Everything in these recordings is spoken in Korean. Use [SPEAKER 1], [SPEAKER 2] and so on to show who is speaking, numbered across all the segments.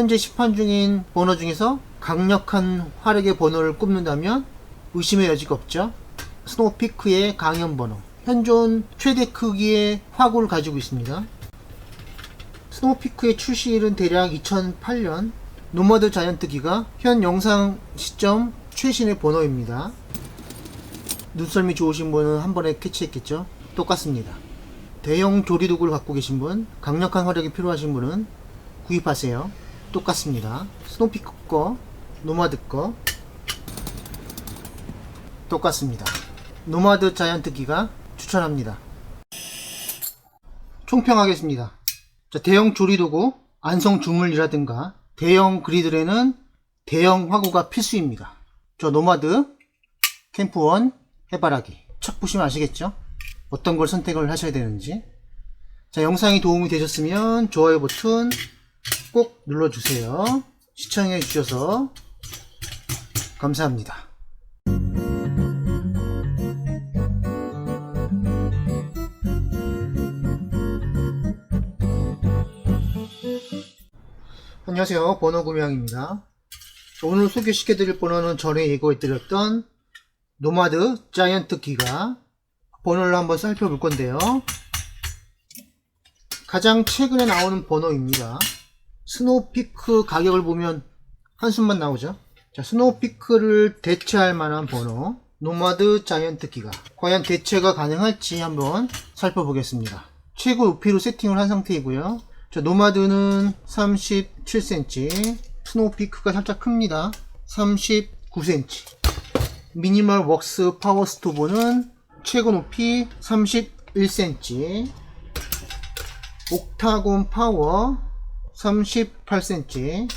[SPEAKER 1] 현재 시판 중인 번호 중에서 강력한 화력의 번호를 꼽는다면 의심의 여지가 없죠. 스노우피크의 강연 번호. 현존 최대 크기의 화구를 가지고 있습니다. 스노우피크의 출시일은 대략 2008년 노마드 자이언트기가 현 영상 시점 최신의 번호입니다. 눈썰미 좋으신 분은 한 번에 캐치했겠죠? 똑같습니다. 대형 조리도구를 갖고 계신 분, 강력한 화력이 필요하신 분은 구입하세요. 똑같습니다. 스노피크 거, 노마드 거 똑같습니다. 노마드 자이언트 기가 추천합니다. 총평하겠습니다. 자, 대형 조리도구, 안성 주물이라든가 대형 그리들에는 대형 화구가 필수입니다. 저 노마드 캠프1 해바라기 첫 보시면 아시겠죠? 어떤 걸 선택을 하셔야 되는지 자 영상이 도움이 되셨으면 좋아요 버튼 꼭 눌러주세요. 시청해 주셔서 감사합니다. 안녕하세요. 번호 구명입니다. 오늘 소개시켜 드릴 번호는 전에 예고해 드렸던 노마드 자이언트 기가 번호를 한번 살펴볼 건데요. 가장 최근에 나오는 번호입니다. 스노우피크 가격을 보면 한숨만 나오죠. 자, 스노우피크를 대체할 만한 번호 노마드 자이언트 기가 과연 대체가 가능할지 한번 살펴보겠습니다. 최고 높이로 세팅을 한 상태이고요. 자, 노마드는 37cm, 스노우피크가 살짝 큽니다. 39cm. 미니멀 웍스 파워 스토브는 최고 높이 31cm, 옥타곤 파워 38cm.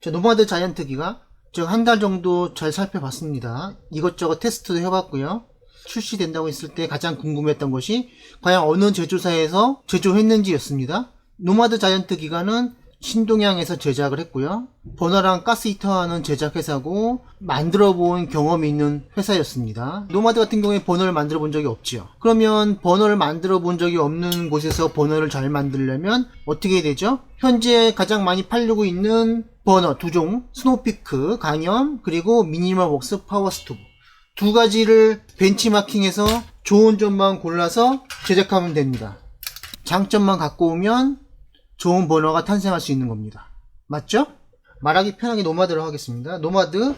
[SPEAKER 1] 자, 노마드 자이언트기가 저한달 정도 잘 살펴봤습니다. 이것저것 테스트도 해봤고요. 출시된다고 했을 때 가장 궁금했던 것이 과연 어느 제조사에서 제조했는지였습니다. 노마드 자이언트 기가는 신동향에서 제작을 했고요. 버너랑 가스히터하는 제작 회사고 만들어 본 경험이 있는 회사였습니다. 노마드 같은 경우에 버너를 만들어 본 적이 없지요. 그러면 버너를 만들어 본 적이 없는 곳에서 버너를 잘 만들려면 어떻게 되죠? 현재 가장 많이 팔리고 있는 버너 두 종, 스노피크, 강염, 그리고 미니멀 웍스 파워 스토브. 두 가지를 벤치마킹해서 좋은 점만 골라서 제작하면 됩니다. 장점만 갖고 오면 좋은 번호가 탄생할 수 있는 겁니다. 맞죠? 말하기 편하게 노마드로 하겠습니다. 노마드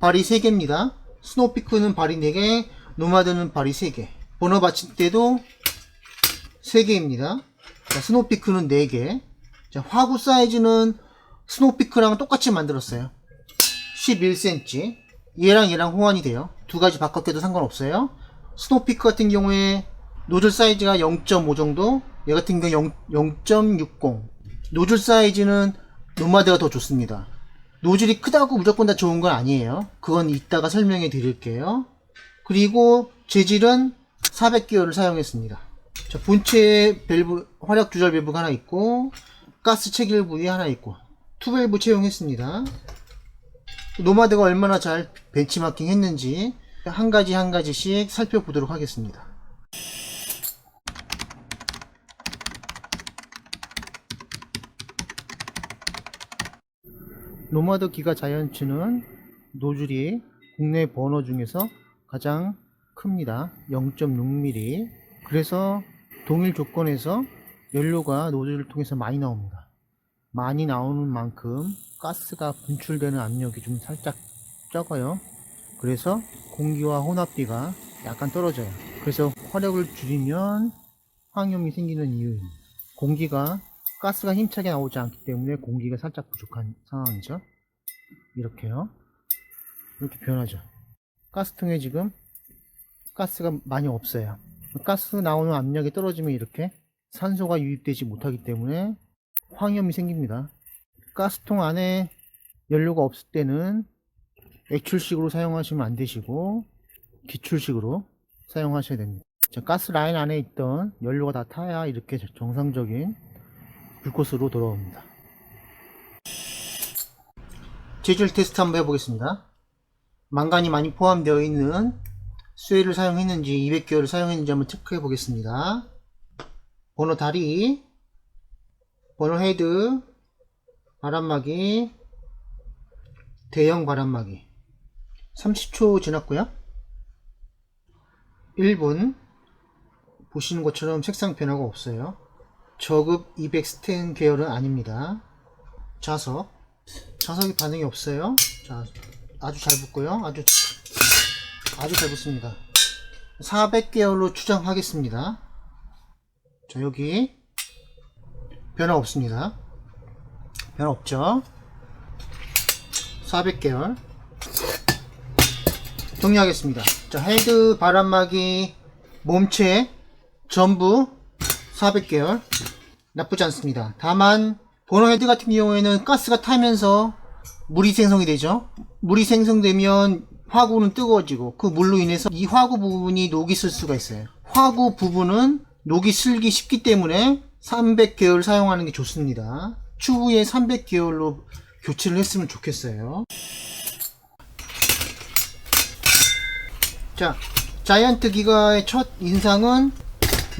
[SPEAKER 1] 발이 3개입니다. 스노피크는 발이 4개, 노마드는 발이 3개. 번호 받침대도 3개입니다. 자, 스노피크는 4개. 자, 화구 사이즈는 스노피크랑 똑같이 만들었어요. 11cm. 얘랑 얘랑 호환이 돼요. 두 가지 바꿨게도 상관없어요. 스노피크 같은 경우에 노즐 사이즈가 0.5 정도, 얘 같은 경우 0.60. 노즐 사이즈는 노마드가 더 좋습니다. 노즐이 크다고 무조건 다 좋은 건 아니에요. 그건 이따가 설명해 드릴게요. 그리고 재질은 400개월을 사용했습니다. 자, 본체 밸브, 화력 조절 밸브가 하나 있고, 가스 체결 부위 하나 있고, 투밸브 채용했습니다. 노마드가 얼마나 잘 벤치마킹 했는지 한 가지 한 가지씩 살펴보도록 하겠습니다. 노마드 기가 자이언츠는 노즐이 국내 버너 중에서 가장 큽니다. 0.6mm. 그래서 동일 조건에서 연료가 노즐을 통해서 많이 나옵니다. 많이 나오는 만큼 가스가 분출되는 압력이 좀 살짝 적어요. 그래서 공기와 혼합비가 약간 떨어져요. 그래서 화력을 줄이면 황염이 생기는 이유입니다. 공기가 가스가 힘차게 나오지 않기 때문에 공기가 살짝 부족한 상황이죠. 이렇게요. 이렇게 변하죠. 가스통에 지금 가스가 많이 없어요. 가스 나오는 압력이 떨어지면 이렇게 산소가 유입되지 못하기 때문에 황염이 생깁니다. 가스통 안에 연료가 없을 때는 액출식으로 사용하시면 안 되시고 기출식으로 사용하셔야 됩니다. 자, 가스 라인 안에 있던 연료가 다 타야 이렇게 정상적인 불꽃으로 돌아옵니다. 재질 테스트 한번 해보겠습니다. 망간이 많이 포함되어 있는 쇠를 사용했는지 200개월을 사용했는지 한번 체크해 보겠습니다. 번호 다리, 번호 헤드, 바람막이 대형 바람막이 30초 지났고요 1분 보시는 것처럼 색상 변화가 없어요 저급 200 스텐 계열은 아닙니다. 자석. 자석이 반응이 없어요. 자 아주 잘 붙고요. 아주 아주 잘 붙습니다. 400 계열로 추정하겠습니다. 자 여기 변화 없습니다. 변화 없죠? 400 계열. 정리하겠습니다. 자 헤드 바람막이 몸체 전부 400계열 나쁘지 않습니다. 다만 보너 헤드 같은 경우에는 가스가 타면서 물이 생성이 되죠. 물이 생성되면 화구는 뜨거워지고 그 물로 인해서 이 화구 부분이 녹이 쓸 수가 있어요. 화구 부분은 녹이 슬기 쉽기 때문에 300계열 사용하는 게 좋습니다. 추후에 300계열로 교체를 했으면 좋겠어요. 자 자이언트 기가의 첫 인상은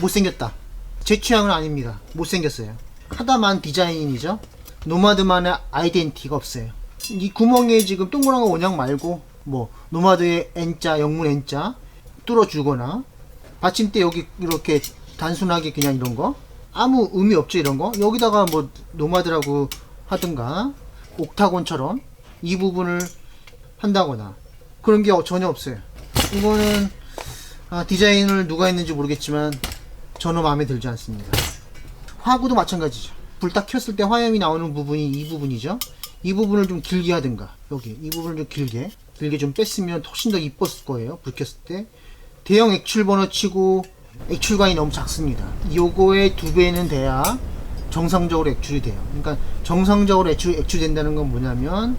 [SPEAKER 1] 못생겼다 제 취향은 아닙니다. 못생겼어요. 하다만 디자인이죠. 노마드만의 아이덴티티가 없어요. 이 구멍에 지금 동그란 거 원형 말고 뭐 노마드의 N자 영문 N자 뚫어주거나 받침대 여기 이렇게 단순하게 그냥 이런 거 아무 의미 없죠 이런 거. 여기다가 뭐 노마드라고 하든가 옥타곤처럼 이 부분을 한다거나 그런 게 전혀 없어요. 이거는 아, 디자인을 누가 했는지 모르겠지만 저는 마음에 들지 않습니다. 화구도 마찬가지죠. 불 딱 켰을 때 화염이 나오는 부분이 이 부분이죠. 이 부분을 좀 길게 하든가 여기 이 부분을 좀 길게 길게 좀 뺐으면 훨씬 더 이뻤을 거예요. 불 켰을 때. 대형 액출 번호 치고 액출관이 너무 작습니다. 요거의 두 배는 돼야 정상적으로 액출이 돼요. 그러니까 정상적으로 액출, 액출된다는 건 뭐냐면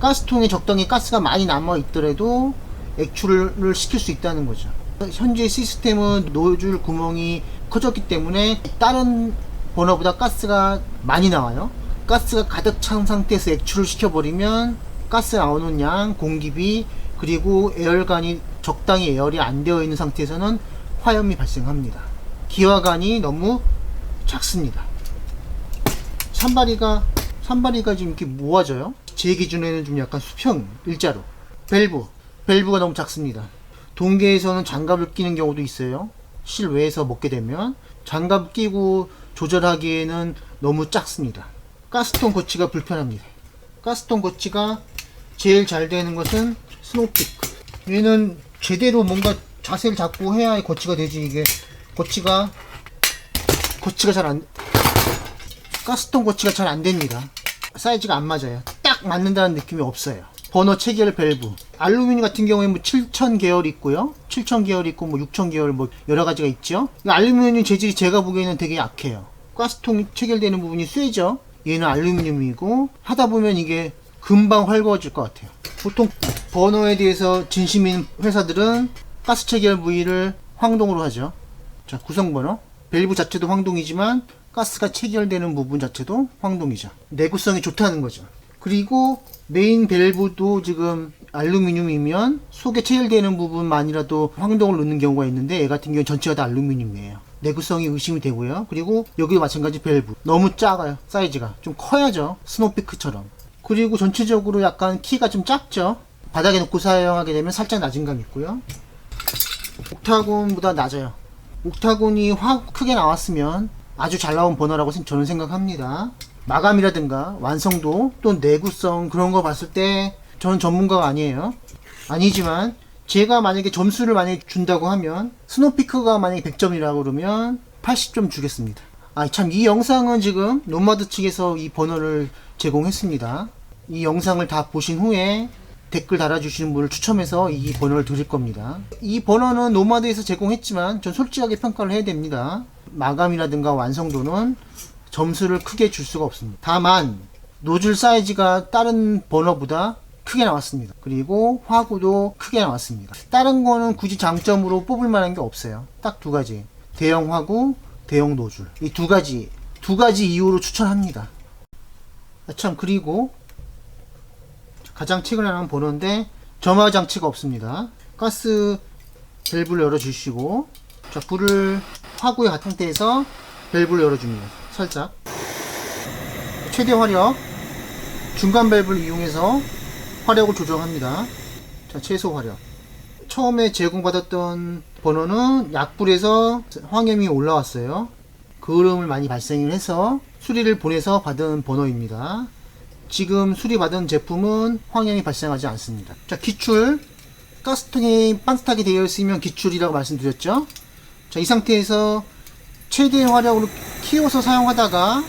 [SPEAKER 1] 가스통에 적당히 가스가 많이 남아 있더라도 액출을 시킬 수 있다는 거죠 현재 시스템은 노즐 구멍이 커졌기 때문에 다른 버너보다 가스가 많이 나와요. 가스가 가득 찬 상태에서 액출을 시켜버리면 가스 나오는 양, 공기비 그리고 에어관이 적당히 에어리 안 되어 있는 상태에서는 화염이 발생합니다. 기화관이 너무 작습니다. 산바리가 산바리가 지금 이렇게 모아져요. 제 기준에는 좀 약간 수평 일자로. 밸브. 밸브가 너무 작습니다 동계에서는 장갑을 끼는 경우도 있어요. 실외에서 먹게 되면 장갑 끼고 조절하기에는 너무 작습니다. 가스통 거치가 불편합니다. 가스통 거치가 제일 잘 되는 것은 스노피크. 얘는 제대로 뭔가 자세를 잡고 해야 거치가 되지. 이게 거치가 거치가 잘 안 가스통 거치가 잘 안 됩니다. 사이즈가 안 맞아요. 딱 맞는다는 느낌이 없어요. 버너 체결 밸브 알루미늄 같은 경우에 뭐 7000 계열 있고요. 7000 계열 있고 뭐 6000 계열 뭐 여러 가지가 있죠. 알루미늄 재질이 제가 보기에는 되게 약해요. 가스통 체결되는 부분이 쇠죠. 얘는 알루미늄이고 하다 보면 이게 금방 헐거워질 것 같아요. 보통 버너에 대해서 진심인 회사들은 가스 체결 부위를 황동으로 하죠. 자 구성 버너. 밸브 자체도 황동이지만 가스가 체결되는 부분 자체도 황동이죠. 내구성이 좋다는 거죠 그리고 메인 밸브도 지금 알루미늄이면 속에 체결되는 부분만이라도 황동을 넣는 경우가 있는데 얘 같은 경우는 전체가 다 알루미늄이에요. 내구성이 의심이 되고요. 그리고 여기도 마찬가지 밸브. 너무 작아요 사이즈가. 좀 커야죠 스노피크처럼. 그리고 전체적으로 약간 키가 좀 작죠? 바닥에 놓고 사용하게 되면 살짝 낮은 감 있고요. 옥타곤보다 낮아요. 옥타곤이 확 크게 나왔으면 아주 잘 나온 생- 저는 생각합니다 마감이라든가 완성도 또 내구성 그런 거 봤을 때 저는 전문가가 아니에요. 아니지만 제가 만약에 점수를 만약에 준다고 하면 스노피크가 만약에 100점이라고 그러면 80점 주겠습니다. 아 참 이 영상은 지금 노마드 측에서 이 번호를 제공했습니다. 이 영상을 다 보신 후에 댓글 달아주시는 분을 추첨해서 이 번호를 드릴 겁니다. 이 번호는 노마드에서 제공했지만 전 솔직하게 평가를 해야 됩니다. 마감이라든가 완성도는 점수를 크게 줄 수가 없습니다 다만 노즐 사이즈가 다른 번호보다 크게 나왔습니다. 그리고 화구도 크게 나왔습니다. 다른 거는 굳이 장점으로 뽑을 만한 게 없어요. 딱 두 가지. 대형 화구, 대형 노즐. 이 두 가지, 두 가지 이유로 추천합니다. 아, 참, 그리고 가장 최근에 나온 번호인데 점화 장치가 없습니다. 가스 밸브를 열어주시고 자, 불을 같은 상태에서 밸브를 열어줍니다. 살짝. 최대 화력 중간 밸브를 이용해서 화력을 조정합니다. 자, 최소 화력. 처음에 제공받았던 번호는 약불에서 황염이 올라왔어요. 그 흐름을 많이 발생을 해서 수리를 보내서 받은 번호입니다. 지금 수리받은 제품은 황염이 발생하지 않습니다. 자, 기출. 가스통이 반스타게 되어 있으면 기출이라고 말씀드렸죠. 자, 이 상태에서 최대 화력으로 키워서 사용하다가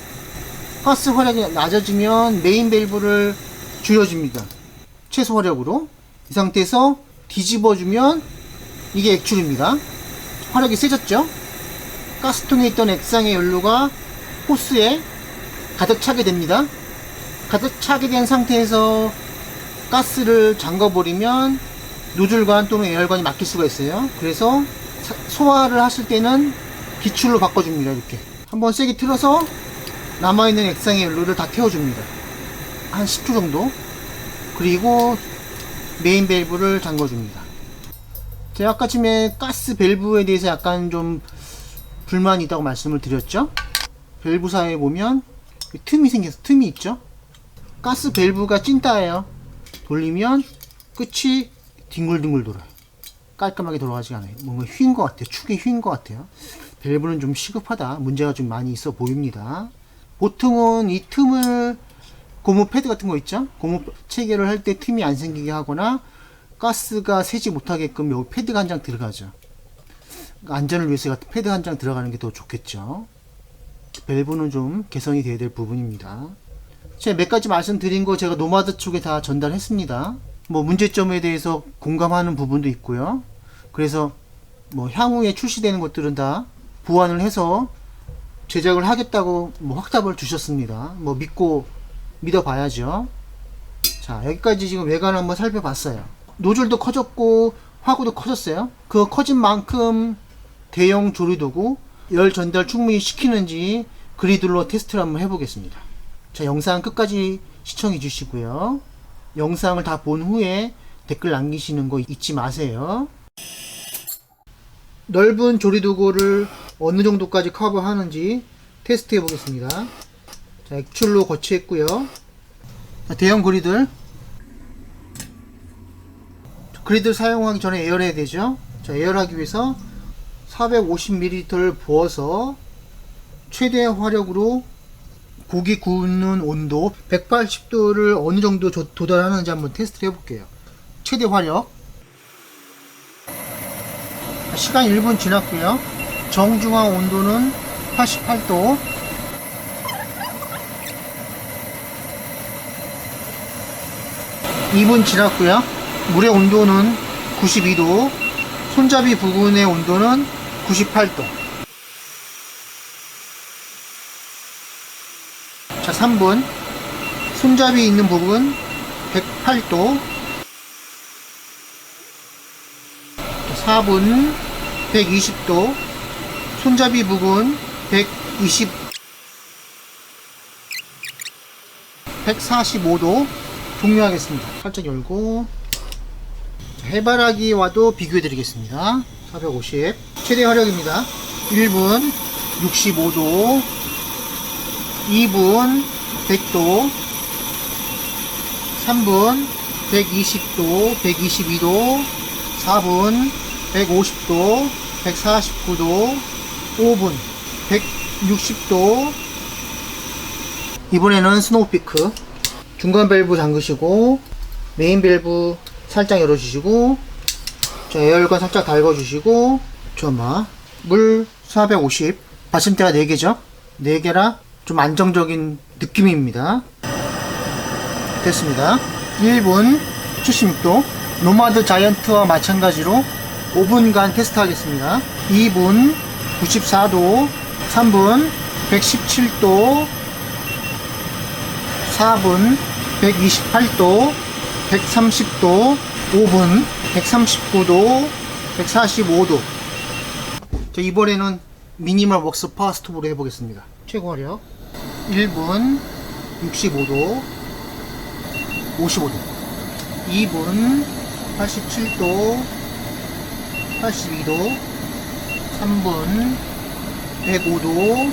[SPEAKER 1] 가스 화력이 낮아지면 메인 밸브를 줄여줍니다. 최소 화력으로. 이 상태에서 뒤집어주면 이게 액출입니다. 화력이 세졌죠? 가스통에 있던 액상의 연료가 호스에 가득 차게 됩니다. 가득 차게 된 상태에서 가스를 잠궈버리면 노즐관 또는 에어관이 막힐 수가 있어요. 그래서 사- 소화를 하실 때는 기출로 바꿔줍니다. 이렇게 한번 세게 틀어서 남아있는 액상의 연료를 다 태워줍니다. 한 10초 정도. 그리고 메인 밸브를 잠궈줍니다. 제가 아까쯤에 가스 밸브에 대해서 약간 좀 불만이 있다고 말씀을 드렸죠. 밸브 사이에 보면 틈이 생겨서 틈이 있죠. 가스 밸브가 찐따예요. 돌리면 끝이 뒹굴뒹굴 돌아요. 깔끔하게 돌아가지 않아요. 뭔가 휜 것 같아요. 축이 휜 것 같아요. 밸브는 좀 시급하다. 문제가 좀 많이 있어 보입니다. 보통은 이 틈을 고무 패드 같은 거 있죠? 고무 체결을 할 때 틈이 안 생기게 하거나 가스가 새지 못하게끔 여기 패드가 한 장 들어가죠. 안전을 위해서 패드 한 장 들어가는 게 더 좋겠죠. 밸브는 좀 개선이 돼야 될 부분입니다. 제가 몇 가지 말씀드린 거 제가 노마드 쪽에 다 전달했습니다. 뭐 문제점에 대해서 공감하는 부분도 있고요. 그래서 뭐 향후에 출시되는 것들은 다 보완을 해서 제작을 하겠다고 뭐 확답을 주셨습니다. 뭐 믿고 믿어봐야죠. 자 여기까지 지금 외관을 한번 살펴봤어요. 노즐도 커졌고 화구도 커졌어요. 그 커진 만큼 대형 조리도구 열 전달 충분히 시키는지 그리들로 테스트를 한번 해보겠습니다. 자 영상 끝까지 시청해 주시고요. 영상을 다 본 후에 댓글 남기시는 거 잊지 마세요. 넓은 조리도구를 어느 정도까지 커버하는지 테스트 해 보겠습니다. 자, 액출로 거치했고요. 자, 대형 그리들. 그리들 사용하기 전에 에어해야 되죠. 자, 에어하기 위해서 450ml를 부어서 최대 화력으로 고기 구우는 온도 180도를 어느 정도 조- 도달하는지 한번 테스트를 해볼게요. 최대 화력. 자, 시간 1분 지났고요. 정중앙 온도는 88도. (2분) 지났고요. 물의 온도는 (92도) 손잡이 부분의 온도는 (98도) 자 3분. 손잡이 있는 부분 108도. 4분 120도 손잡이 부분 120 145도 종료하겠습니다. 살짝 열고 자, 해바라기와도 비교해 드리겠습니다. 450 최대 화력입니다. 1분 65도 2분 100도 3분 120도 122도 4분 150도 149도 5분. 160도. 이번에는 스노우피크. 중간 밸브 잠그시고 메인 밸브 살짝 열어주시고 자 에어건 살짝 달궈주시고 잠깐만 물450 받침대가 4개죠? 4개라 좀 안정적인 느낌입니다. 됐습니다. 1분 76도. 노마드 자이언트와 마찬가지로 5분간 테스트 하겠습니다. 2분 94도 3분 117도 4분 128도 130도 5분 139도 145도. 자 이번에는 미니멀 웍스 파워 스톱으로 해보겠습니다. 최고 화력 1분 65도 55도. 2분 87도 82도 3분 105도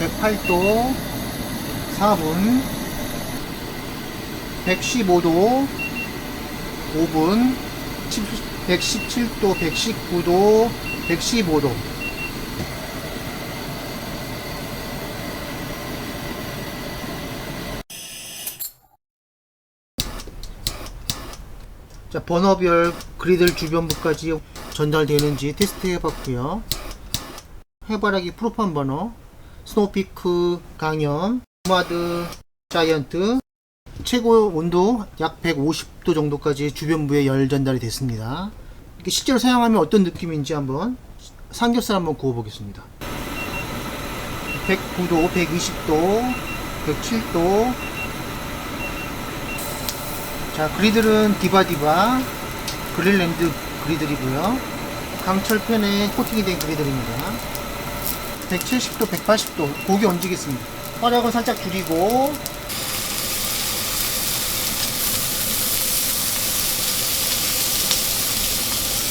[SPEAKER 1] 108도 4분 115도 5분 117도 119도 115도. 자 번호별 그리들 주변부까지 전달되는지 테스트 해봤고요 해바라기 프로판 번호 스노우피크 강염 노마드 자이언트 최고 온도 약 150도 정도까지 주변부에 열 전달이 됐습니다. 이렇게 실제로 사용하면 어떤 느낌인지 한번 삼겹살 한번 구워 보겠습니다. 109도, 120도, 107도. 자, 그리들은 디바디바 그릴랜드 그리들이고요. 강철팬에 코팅이 된 그리들입니다. 170도, 180도 고기 얹겠습니다. 화력은 살짝 줄이고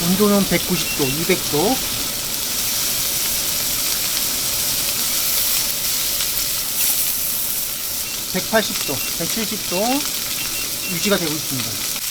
[SPEAKER 1] 온도는 190도, 200도. (180도) (170도) 유지가 되고 있습니다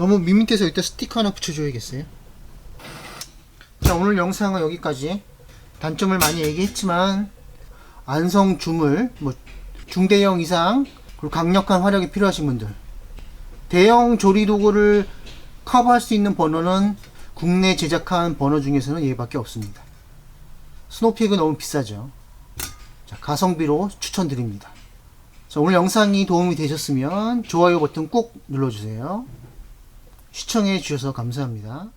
[SPEAKER 1] 너무 밋밋해서 이따 스티커 하나 붙여줘야겠어요. 자, 오늘 영상은 여기까지. 단점을 많이 얘기했지만, 안성 주물, 뭐, 중대형 이상, 그리고 강력한 화력이 필요하신 분들. 대형 조리 도구를 커버할 수 있는 번호는 국내 제작한 번호 중에서는 얘밖에 없습니다. 스노픽은 너무 비싸죠. 자, 가성비로 추천드립니다. 자, 오늘 영상이 도움이 되셨으면 좋아요 버튼 꼭 눌러주세요. 시청해 주셔서 감사합니다.